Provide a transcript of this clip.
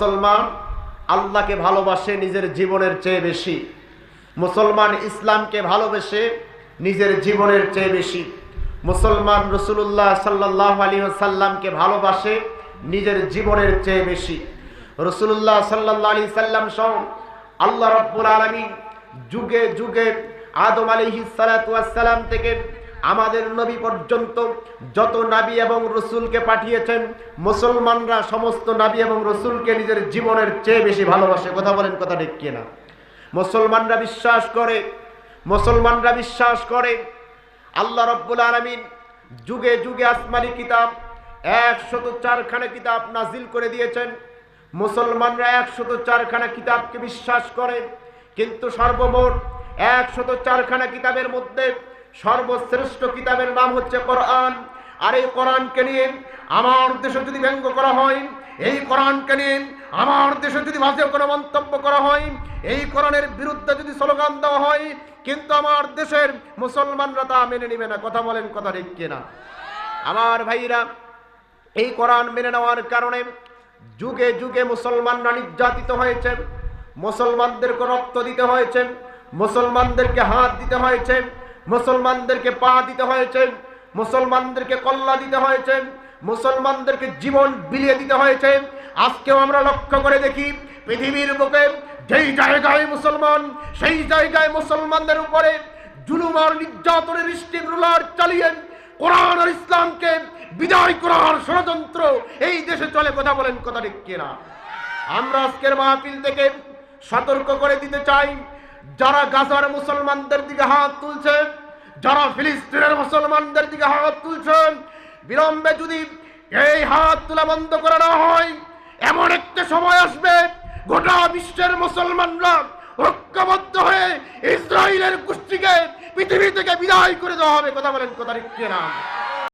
মুসলমান আল্লাহকে ভালোবাসে নিজের জীবনের চেয়ে বেশি। মুসলমান ইসলামকে ভালোবেসে নিজের জীবনের চেয়ে বেশি। মুসলমান রসুল্লাহ সাল্লাহ আলী সাল্লামকে ভালোবাসে নিজের জীবনের চেয়ে বেশি। রসুল্লাহ সাল্লাহ আলী সাল্লাম সহ আল্লাহ রব্বুল আলমী যুগে যুগে আদম আলিহি সালাম থেকে আমাদের নবী পর্যন্ত যত নাবি এবং রসুলকে পাঠিয়েছেন, মুসলমানরা সমস্ত নাবি এবং রসুলকে নিজের জীবনের চেয়ে বেশি ভালোবাসে। কথা বলেন কথা ঠিক কিনা? মুসলমানরা বিশ্বাস করে, মুসলমানরা বিশ্বাস করে, আল্লাহ রব্বুল আলমিন যুগে যুগে আসমানি কিতাব, একশত চারখানা কিতাব নাজিল করে দিয়েছেন। মুসলমানরা একশত চারখানা কিতাবকে বিশ্বাস করে, কিন্তু সর্বমোট একশত চারখানা কিতাবের মধ্যে সর্বশ্রেষ্ঠ কিতাবের নাম হচ্ছে কোরআন। আর এই কোরআনকে নিয়ে আমার দেশে যদি ব্যঙ্গ করা হয়, এই কোরআনকে নিয়ে আমার দেশে যদি মাঝে কোনো মন্তব্য করা হয়, এই কোরআনের বিরুদ্ধে যদি স্লোগান দেওয়া হয়, কিন্তু আমার দেশের মুসলমানরা তা মেনে নেবে না। কথা বলেন, কথা ঠিক কিনা? আমার ভাইরা, এই কোরআন মেনে নেওয়ার কারণে যুগে যুগে মুসলমানরা নির্যাতিত হয়েছে, মুসলমানদেরকে রক্ত দিতে হয়েছে, মুসলমানদেরকে হাত দিতে হয়েছে মুসলমানদেরকে পা দিতে হয়েছে, মুসলমানদেরকে কল্লা দিতে হয়েছে, মুসলমানদেরকে জীবন বিলিয়ে দিতে হয়েছে। আজকেও আমরা লক্ষ্য করে দেখি, পৃথিবীর বুকে যেই জায়গায় মুসলমান, সেই জায়গায় মুসলমানদের উপরে জুলুম আর নির্যাতনের স্টিম রুলার চালিয়ে কোরআন আর ইসলামকে বিদায় করার ষড়যন্ত্র এই দেশে চলে, কথা বলেন, কথা ঠিক কিনা? আমরা আজকের মাহফিল থেকে সতর্ক করে দিতে চাই যারা গাজার মুসলমানদের দিকে হাত তুলছে, যারা ফিলিস্তিনের মুসলমানদের দিকে হাত তুলছেন বিলম্বে যদি এই হাত তোলা বন্ধ করা না হয়, এমন একটা সময় আসবে, গোটা বিশ্বের মুসলমানরা ঐক্যবদ্ধ হয়ে ইসরায়েলের গোষ্ঠীকে, পৃথিবী থেকে বিদায় করে দেওয়া হবে। কথা বলেন, কথা ঠিক কিনা?